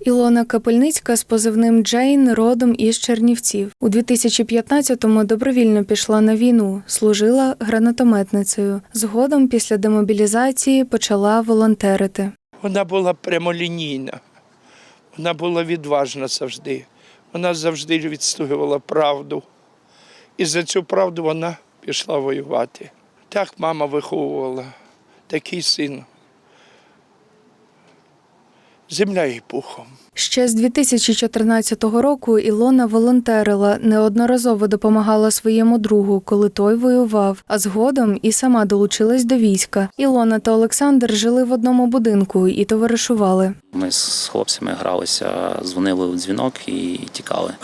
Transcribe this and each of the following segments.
Ілона Капельницька з позивним Джейн родом із Чернівців. У 2015-му добровільно пішла на війну, служила гранатометницею. Згодом, після демобілізації, почала волонтерити. Вона була прямолінійна, вона була відважна завжди. Вона завжди відстоювала правду. І за цю правду вона пішла воювати. Так мама виховувала, такий син. Земля їй пухом. Ще з 2014 року Ілона волонтерила, неодноразово допомагала своєму другу, коли той воював, а згодом і сама долучилась до війська. Ілона та Олександр жили в одному будинку і товаришували. Ми з хлопцями гралися, дзвонили у дзвінок і тікали.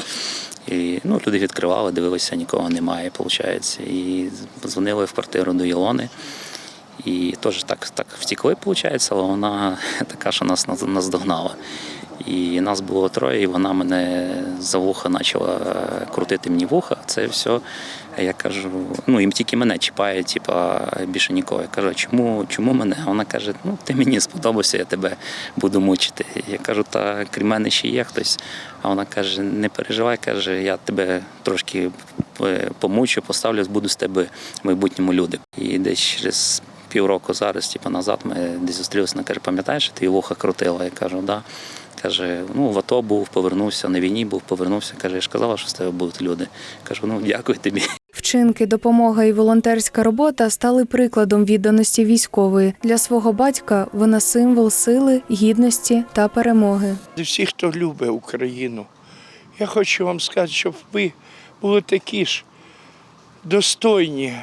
І ну, люди відкривали, дивилися, нікого немає, виходить. І дзвонили в квартиру до Ілони. І теж так, так втікли, виходить, але вона така, що нас наз- наздогнала. І нас було троє, і вона мене за вуха почала крутити мені вуха. Це все. Я кажу, ну їм тільки мене чіпає, типа більше нікого. Я кажу, чому, чому мене? Вона каже, ну ти мені сподобався, я тебе буду мучити. Я кажу, та крім мене ще є хтось. А вона каже: не переживай, каже, я тебе трошки е, помучу, поставлю, буду з тебе в майбутньому люди. І десь через півроку зараз, типу, назад, ми десь зустрілися, вона каже, пам'ятаєш, ти вуха крутила? Я кажу, да. Каже, ну в АТО був, повернувся, на війні був, повернувся. Каже, я ж казала, що з тебе будуть люди. Кажу, ну дякую тобі. Вчинки, допомога і волонтерська робота стали прикладом відданості військової. Для свого батька вона символ сили, гідності та перемоги. Для всіх, хто любить Україну, я хочу вам сказати, щоб ви були такі ж достойні,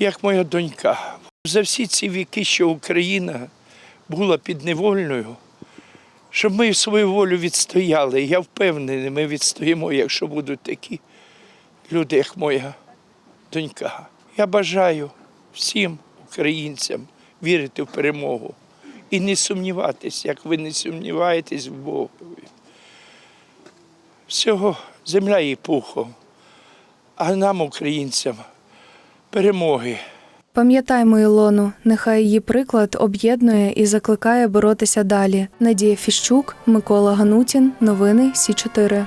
як моя донька. За всі ці віки, що Україна була підневольною, щоб ми свою волю відстояли. Я впевнений, ми відстоїмо, якщо будуть такі люди, як моя донька. Я бажаю всім українцям вірити в перемогу і не сумніватись, як ви не сумніваєтесь в Богові. Всього земля і пухом, а нам, українцям, перемоги. Пам'ятаймо Ілону, нехай її приклад об'єднує і закликає боротися далі. Надія Фіщук, Микола Ганутін, новини Сі 4